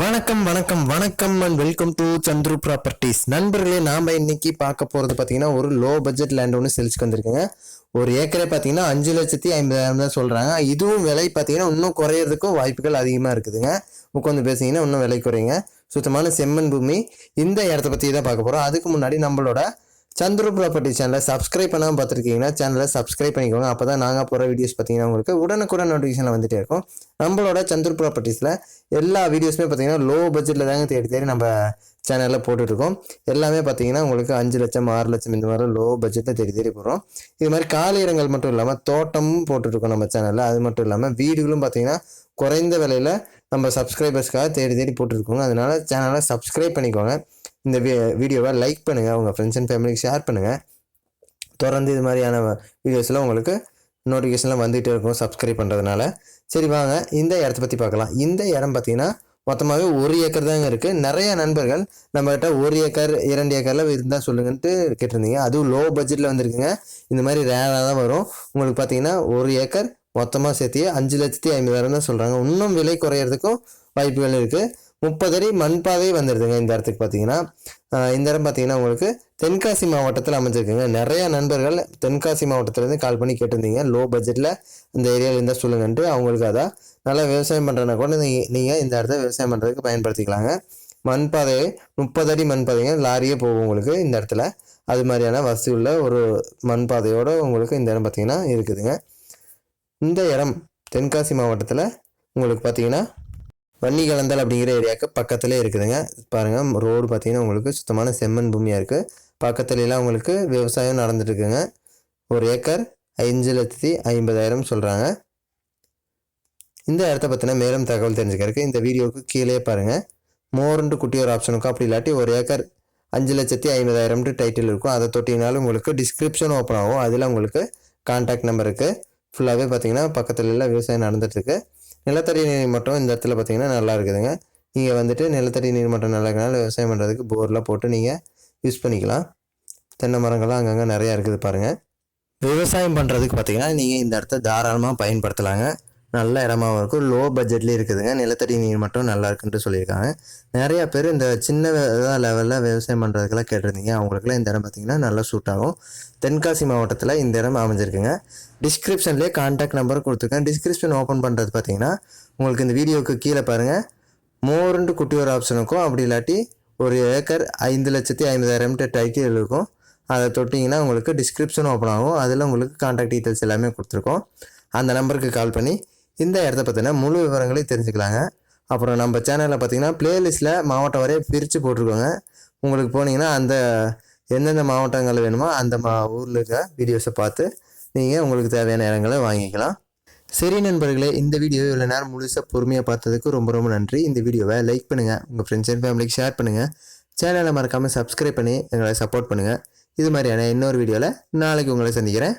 வணக்கம் வணக்கம் வணக்கம் and welcome to Chandru properties நண்பர்களே நாம் இன்னைக்கு பார்க்க போகிறது பார்த்தீங்கன்னா ஒரு லோ பட்ஜெட் லேண்ட் ஒன்று செலுத்துக்கு வந்திருக்குங்க. ஒரு ஏக்கரே பார்த்தீங்கன்னா அஞ்சு லட்சத்தி ஐம்பதாயிரம் தான் சொல்கிறாங்க இதுவும் விலை பார்த்தீங்கன்னா இன்னும் குறையிறதுக்கும் வாய்ப்புகள் அதிகமாக இருக்குதுங்க. உட்காந்து பேசிங்கன்னா இன்னும் விலை குறையுங்க. சுத்தமான செம்மண் பூமி. இந்த இடத்த பற்றி தான் பார்க்க போகிறோம் அதுக்கு முன்னாடி நம்மளோட சந்துரு ப்ராப்பர்ட்டி சேனலை சப்ஸ்கிரைப் பண்ணாமல் பார்த்துருக்கீங்கன்னா சேனலை சப்ஸ்கிரைப் பண்ணிக்கோங்க. அப்போ தான் நாங்கள் போகிற வீடியோஸ் பார்த்தீங்கன்னா உங்களுக்கு உடனுக்குடன் நோட்டிஃபிகேஷன் வந்துட்டே இருக்கும். நம்மளோட சந்துரு ப்ராப்பர்ட்டிஸில் எல்லா வீடியோஸுமே பார்த்தீங்கன்னா லோ பட்ஜெட்டில் தாங்க தேடி தேடி நம்ம சேனலில் போட்டுட்ருக்கோம். எல்லாமே பார்த்தீங்கன்னா உங்களுக்கு அஞ்சு லட்சம் ஆறு லட்சம் இந்த மாதிரி லோ பட்ஜெட்டில் தேடி தேடி போகிறோம் இது மாதிரி காலியிடங்கள் மட்டும் இல்லாமல் தோட்டமும் போட்டுட்ருக்கோம் நம்ம சேனலில். அது மட்டும் இல்லாமல் வீடுகளும் பார்த்தீங்கன்னா குறைந்த விலையில் நம்ம சப்ஸ்கிரைபர்ஸ்க்காக தேடி தேடி போட்டுருக்கோங்க. அதனால் சேனலை சப்ஸ்கிரைப் பண்ணிக்கோங்க. இந்த வீடியோவை லைக் பண்ணுங்கள் உங்கள் ஃப்ரெண்ட்ஸ் அண்ட் ஃபேமிலிக்கு ஷேர் பண்ணுங்கள் தொடர்ந்து இது மாதிரியான வீடியோஸ்லாம் உங்களுக்கு நோட்டிஃபிகேஷன்லாம் வந்துகிட்டே இருக்கும் சப்ஸ்கிரைப் பண்ணுறதுனால சரி வாங்க. இந்த இடத்த பற்றி பார்க்கலாம். இந்த இடம் பார்த்தீங்கன்னா மொத்தமாகவே ஒரு ஏக்கர் தாங்க இருக்குது நிறைய நண்பர்கள் நம்மகிட்ட ஒரு ஏக்கர் இரண்டு ஏக்கரில் இருந்தால் சொல்லுங்கன்ட்டு கேட்டிருந்தீங்க. அதுவும் லோ பட்ஜெட்டில் வந்திருக்குங்க. இந்த மாதிரி ரேராக தான் வரும். உங்களுக்கு பார்த்தீங்கன்னா ஒரு ஏக்கர் மொத்தமாக சேர்த்து அஞ்சு லட்சத்தி ஐம்பதாயிரம் தான் சொல்கிறாங்க இன்னும் விலை குறையிறதுக்கும் வாய்ப்புகள் இருக்குது முப்பது அடி மண்பாதை வந்துடுதுங்க இந்த இடத்துக்கு பார்த்தீங்கன்னா. இந்த இடம் பார்த்தீங்கன்னா உங்களுக்கு தென்காசி மாவட்டத்தில் அமைஞ்சிருக்குங்க. நிறையா நண்பர்கள் தென்காசி மாவட்டத்துலேருந்து கால் பண்ணி கேட்டிருந்தீங்க. லோ பட்ஜெட்டில் இந்த ஏரியாவில் இருந்தால் சொல்லுங்கன்ட்டு அவங்களுக்கு அதான் நல்லா விவசாயம் பண்ணுறனா கூட நீங்கள் நீங்கள் இந்த இடத்த விவசாயம் பண்ணுறதுக்கு பயன்படுத்திக்கலாங்க. மண்பாதை முப்பது அடி மண்பாதைங்க லாரியே போகும் உங்களுக்கு இந்த இடத்துல. அது மாதிரியான வசதி உள்ள ஒரு மண்பாதையோடு உங்களுக்கு இந்த இடம் பார்த்தீங்கன்னா இருக்குதுங்க. இந்த இடம் தென்காசி மாவட்டத்தில் உங்களுக்கு பார்த்தீங்கன்னா வன்னிகலந்தல் அப்படிங்கிற ஏரியாவுக்கு பக்கத்துலேயே இருக்குதுங்க. பாருங்கள் ரோடு பார்த்தீங்கன்னா உங்களுக்கு சுத்தமான செம்மண் பூமியாக இருக்குது பக்கத்துலலாம் உங்களுக்கு விவசாயம் நடந்துட்டுருக்குங்க. ஒரு ஏக்கர் அஞ்சு லட்சத்தி ஐம்பதாயிரம் சொல்கிறாங்க இந்த இடத்த பற்றின மேலும் தகவல் தெரிஞ்சுக்கிறதுக்கு இந்த வீடியோவுக்கு கீழே பாருங்கள் மோர்ன்ட்டு குட்டி ஒரு ஆப்ஷனுக்கும் அப்படி இல்லாட்டி ஒரு ஏக்கர் அஞ்சு லட்சத்தி ஐம்பதாயிரம்ட்டு டைட்டில் இருக்கும். அதை தொட்டிங்கனாலும் உங்களுக்கு டிஸ்கிரிப்ஷன் ஓப்பன் ஆகும். அதில் உங்களுக்கு கான்டாக்ட் நம்பர் இருக்குது ஃபுல்லாகவே பார்த்தீங்கன்னா பக்கத்துலலாம் விவசாயம் நடந்துட்டுருக்கு. நிலத்தடி நீர் மட்டம் இந்த இடத்துல பார்த்தீங்கன்னா நல்லா இருக்குதுங்க. நீங்கள் வந்துட்டு நிலத்தடி நீர் மட்டம் நல்லா இருக்கனால விவசாயம் பண்ணுறதுக்கு போர்லாம் போட்டு நீங்கள் யூஸ் பண்ணிக்கலாம். தென்னை மரங்கள்லாம் அங்கங்கே நிறையா இருக்குது பாருங்கள் விவசாயம் பண்ணுறதுக்கு பார்த்தீங்கன்னா நீங்கள் இந்த இடத்த தாராளமாக பயன்படுத்தலாங்க. நல்ல இடமாவும் இருக்கும் லோ பட்ஜெட்லேயே இருக்குதுங்க. நிலத்தடி நீர் மட்டும் நல்லா இருக்குன்ட்டு சொல்லியிருக்காங்க. நிறையா பேர் இந்த சின்ன லெவலில் விவசாயம் பண்ணுறதுக்கெல்லாம் கேட்டிருந்தீங்க. அவங்களுக்குலாம் இந்த இடம் பார்த்தீங்கன்னா நல்லா சூட் ஆகும். தென்காசி மாவட்டத்தில் இந்த இடம் அமைஞ்சிருக்குங்க. டிஸ்கிரிப்ஷன்லேயே கான்டாக்ட் நம்பர் கொடுத்துருக்கேன். டிஸ்கிரிப்ஷன் ஓப்பன் பண்ணுறது பார்த்தீங்கன்னா உங்களுக்கு இந்த வீடியோவுக்கு கீழே பாருங்கள் மோருண்டு குட்டி ஒரு ஆப்ஷனுக்கும் அப்படி இல்லாட்டி ஒரு ஏக்கர் ஐந்து லட்சத்தி ஐம்பதாயிரம்ட்டு டைட்டில் இருக்கும் அதை தொட்டிங்கன்னா உங்களுக்கு டிஸ்கிரிப்ஷன் ஓப்பன் ஆகும். அதில் உங்களுக்கு கான்டாக்ட் டீட்டெயில்ஸ் எல்லாமே கொடுத்துருக்கோம். அந்த நம்பருக்கு கால் பண்ணி இந்த இடத்த பற்றின முழு விவரங்களையும் தெரிஞ்சுக்கலாங்க. அப்புறம் நம்ம சேனலில் பார்த்தீங்கன்னா பிளேலிஸ்ட்டில் மாவட்டம் வரைய பிரித்து போட்டிருக்கோங்க. உங்களுக்கு போனீங்கன்னா அந்த எந்தெந்த மாவட்டங்கள் வேணுமோ அந்த மா ஊரில் இருக்க வீடியோஸை பார்த்து நீங்கள் உங்களுக்கு தேவையான இடங்களை வாங்கிக்கலாம். சரி நண்பர்களே இந்த வீடியோ இவ்வளோ நேரம் முழுசாக பொறுமையாக பார்த்ததுக்கு ரொம்ப ரொம்ப நன்றி. இந்த வீடியோவை லைக் பண்ணுங்கள் உங்கள் ஃப்ரெண்ட்ஸ் அண்ட் ஃபேமிலிக்கு ஷேர் பண்ணுங்கள் சேனலை மறக்காமல் சப்ஸ்கிரைப் பண்ணி எங்களை சப்போர்ட் பண்ணுங்கள் இது மாதிரியான இன்னொரு வீடியோவில் நாளைக்கு உங்களை சந்திக்கிறேன்.